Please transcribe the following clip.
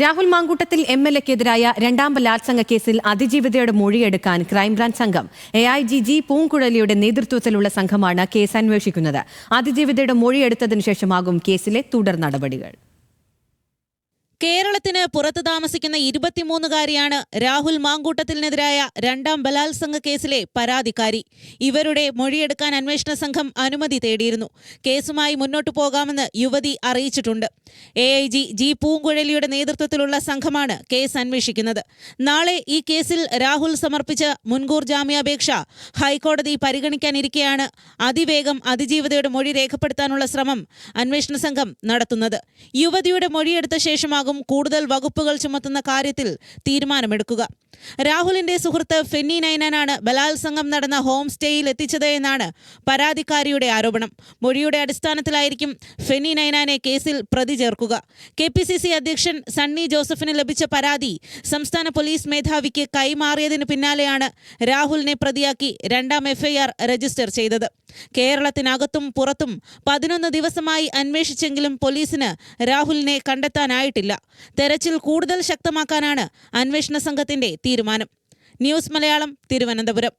Rahul Mamkootathil M L എക്കെതിരായ രണ്ടാം ബലാത്സംഗ കേസിൽ അതിജീവിതയുടെ മൊഴിയെടുക്കാൻ ക്രൈംബ്രാഞ്ച് സംഘം എ ഐ ജി ജി പൂങ്കുഴലിയുടെ നേതൃത്വത്തിലുള്ള സംഘമാണ് കേസ് അന്വേഷിക്കുന്നത്. അതിജീവിതയുടെ മൊഴിയെടുത്തതിനു ശേഷമാകും കേസിലെ തുടർ നടപടികൾ. കേരളത്തിന് പുറത്ത് താമസിക്കുന്ന ഇരുപത്തിമൂന്നുകാരിയാണ് രാഹുൽ മാങ്കൂട്ടത്തിനെതിരായ രണ്ടാം ബലാത്സംഗ കേസിലെ പരാതിക്കാരി. ഇവരുടെ മൊഴിയെടുക്കാൻ അന്വേഷണ സംഘം അനുമതി തേടിയിരുന്നു. കേസുമായി മുന്നോട്ടു പോകാമെന്ന് യുവതി അറിയിച്ചിട്ടുണ്ട്. എ ഐ ജി ജി പൂങ്കുഴലിയുടെ നേതൃത്വത്തിലുള്ള സംഘമാണ് കേസ് അന്വേഷിക്കുന്നത്. നാളെ ഈ കേസിൽ രാഹുൽ സമർപ്പിച്ച മുൻകൂർ ജാമ്യാപേക്ഷ ഹൈക്കോടതി പരിഗണിക്കാനിരിക്കെയാണ് അതിവേഗം അതിജീവിതയുടെ മൊഴി രേഖപ്പെടുത്താനുള്ള ശ്രമം അന്വേഷണ സംഘം നടത്തുന്നത്. യുവതിയുടെ മൊഴിയെടുത്ത ശേഷമാകും കൂടുതൽ വകുപ്പുകൾ ചുമത്തുന്ന കാര്യത്തിൽ തീരുമാനമെടുക്കുക. രാഹുലിന്റെ സുഹൃത്ത് ഫെന്നി നൈനാനാണ് ബലാത്സംഗം നടന്ന ഹോം സ്റ്റേയിൽ എത്തിച്ചത് എന്നാണ് പരാതിക്കാരിയുടെ ആരോപണം. മൊഴിയുടെ അടിസ്ഥാനത്തിലായിരിക്കും ഫെന്നി നൈനാനെ കേസിൽ പ്രതി ചേർക്കുക. കെ പി സി സി അധ്യക്ഷൻ സണ്ണി ജോസഫിന് ലഭിച്ച പരാതി സംസ്ഥാന പോലീസ് മേധാവിക്ക് കൈമാറിയതിന് പിന്നാലെയാണ് രാഹുലിനെ പ്രതിയാക്കി രണ്ടാം എഫ്ഐആർ രജിസ്റ്റർ ചെയ്തത്. കേരളത്തിനകത്തും പുറത്തും പതിനൊന്ന് ദിവസമായി അന്വേഷിച്ചെങ്കിലും പോലീസിന് രാഹുലിനെ കണ്ടെത്താനായിട്ടില്ല. തെരച്ചിൽ കൂടുതൽ ശക്തമാക്കാനാണ് അന്വേഷണ സംഘത്തിന്റെ തീരുമാനം. ന്യൂസ് മലയാളം തിരുവനന്തപുരം.